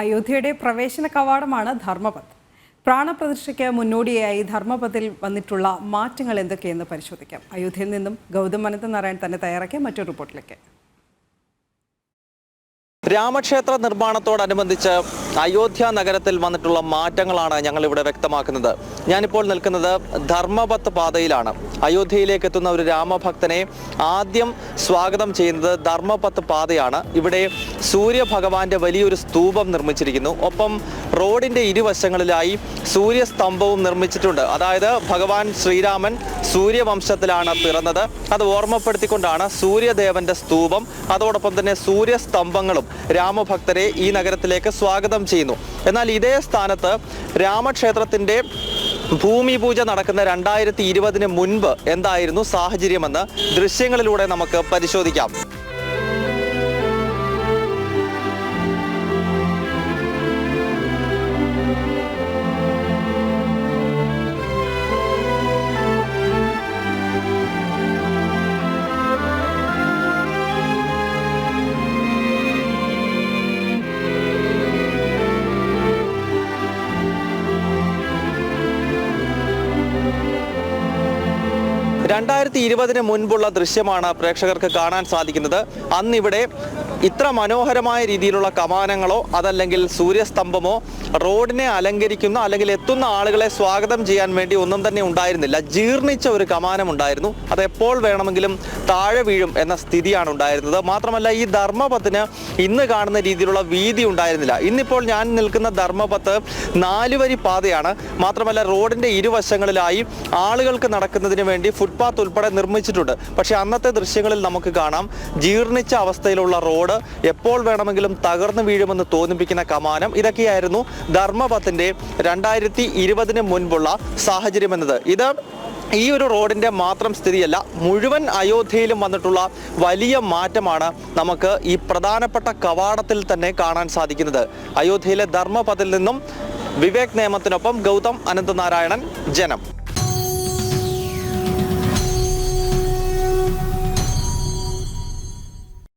അയോധ്യയുടെ പ്രവേശന കവാടമാണ് ധർമ്മപത്ത് പ്രാണപ്രതിഷ്ഠയ്ക്ക് മുന്നോടിയായി ധർമ്മപത്തിൽ വന്നിട്ടുള്ള മാറ്റങ്ങൾ എന്തൊക്കെയെന്ന് പരിശോധിക്കാം. അയോധ്യയിൽ നിന്നും ഗൗതം അനന്തനാരായൺ തന്നെ തയ്യാറാക്കിയ മറ്റൊരു റിപ്പോർട്ടിലേക്ക്. രാമക്ഷേത്ര നിർമ്മാണത്തോടനുബന്ധിച്ച് അയോധ്യ നഗരത്തിൽ വന്നിട്ടുള്ള മാറ്റങ്ങളാണ് ഞങ്ങൾ ഇവിടെ വ്യക്തമാക്കുന്നത്. ഞാനിപ്പോൾ നിൽക്കുന്നത് ധർമ്മപത്ത് പാതയിലാണ്. അയോധ്യയിലേക്ക് എത്തുന്ന ഒരു രാമഭക്തനെ ആദ്യം സ്വാഗതം ചെയ്യുന്നത് ധർമ്മപത്ത് പാതയാണ്. ഇവിടെ സൂര്യഭഗവാന്റെ വലിയൊരു സ്തൂപം നിർമ്മിച്ചിരിക്കുന്നു. ഒപ്പം റോഡിന്റെ ഇരുവശങ്ങളിലായി സൂര്യസ്തംഭവും നിർമ്മിച്ചിട്ടുണ്ട്. അതായത് ഭഗവാൻ ശ്രീരാമൻ സൂര്യവംശത്തിലാണ് പിറന്നത്. അത് ഓർമ്മപ്പെടുത്തിക്കൊണ്ടാണ് സൂര്യദേവന്റെ സ്തൂപം. അതോടൊപ്പം തന്നെ സൂര്യസ്തംഭങ്ങളും രാമഭക്തരെ ഈ നഗരത്തിലേക്ക് സ്വാഗതം ചെയ്യുന്നു. എന്നാൽ ഇതേ സ്ഥാനത്ത് രാമക്ഷേത്രത്തിന്റെ ഭൂമി പൂജ നടക്കുന്ന രണ്ടായിരത്തി ഇരുപതിന് മുൻപ് എന്തായിരുന്നു സാഹചര്യമെന്ന് ദൃശ്യങ്ങളിലൂടെ നമുക്ക് പരിശോധിക്കാം. രണ്ടായിരത്തി ഇരുപതിന് മുൻപുള്ള ദൃശ്യമാണ് പ്രേക്ഷകർക്ക് കാണാൻ സാധിക്കുന്നത്. അന്നിവിടെ ഇത്ര മനോഹരമായ രീതിയിലുള്ള കമാനങ്ങളോ അതല്ലെങ്കിൽ സൂര്യസ്തംഭമോ റോഡിനെ അലങ്കരിക്കുന്ന അല്ലെങ്കിൽ എത്തുന്ന ആളുകളെ സ്വാഗതം ചെയ്യാൻ വേണ്ടി ഒന്നും തന്നെ ഉണ്ടായിരുന്നില്ല. ജീർണിച്ച ഒരു കമാനം ഉണ്ടായിരുന്നു. അത് എപ്പോൾ വേണമെങ്കിലും താഴെ വീഴും എന്ന സ്ഥിതിയാണ് ഉണ്ടായിരുന്നത്. മാത്രമല്ല ഈ ധർമ്മപത്തിന് ഇന്ന് കാണുന്ന രീതിയിലുള്ള വീതി ഉണ്ടായിരുന്നില്ല. ഇന്നിപ്പോൾ ഞാൻ നിൽക്കുന്ന ധർമ്മപത്ത് നാലുവരി പാതയാണ്. മാത്രമല്ല റോഡിന്റെ ഇരുവശങ്ങളിലായി ആളുകൾക്ക് നടക്കുന്നതിന് വേണ്ടി ഫുട്പാത്ത് ഉൾപ്പെടെ നിർമ്മിച്ചിട്ടുണ്ട്. പക്ഷേ അന്നത്തെ ദൃശ്യങ്ങളിൽ നമുക്ക് കാണാം ജീർണിച്ച അവസ്ഥയിലുള്ള റോഡ് എപ്പോൾ വേണമെങ്കിലും തകർന്നു വീഴുമെന്ന് തോന്നിപ്പിക്കുന്ന കമാനം ഇതൊക്കെയായിരുന്നു ധർമ്മപത്തിന്റെ രണ്ടായിരത്തി ഇരുപതിന് മുൻപുള്ള സാഹചര്യം എന്നത്. ഇത് ഈ ഒരു റോഡിന്റെ മാത്രം സ്ഥിതിയല്ല മുഴുവൻ അയോധ്യയിലും വന്നിട്ടുള്ള വലിയ മാറ്റമാണ് നമുക്ക് ഈ പ്രധാനപ്പെട്ട കവാടത്തിൽ തന്നെ കാണാൻ സാധിക്കുന്നത്. അയോധ്യയിലെ ധർമ്മപഥിൽ നിന്നും വിവേക് നിയമത്തിനൊപ്പം ഗൗതം അനന്തനാരായണൻ ജനം.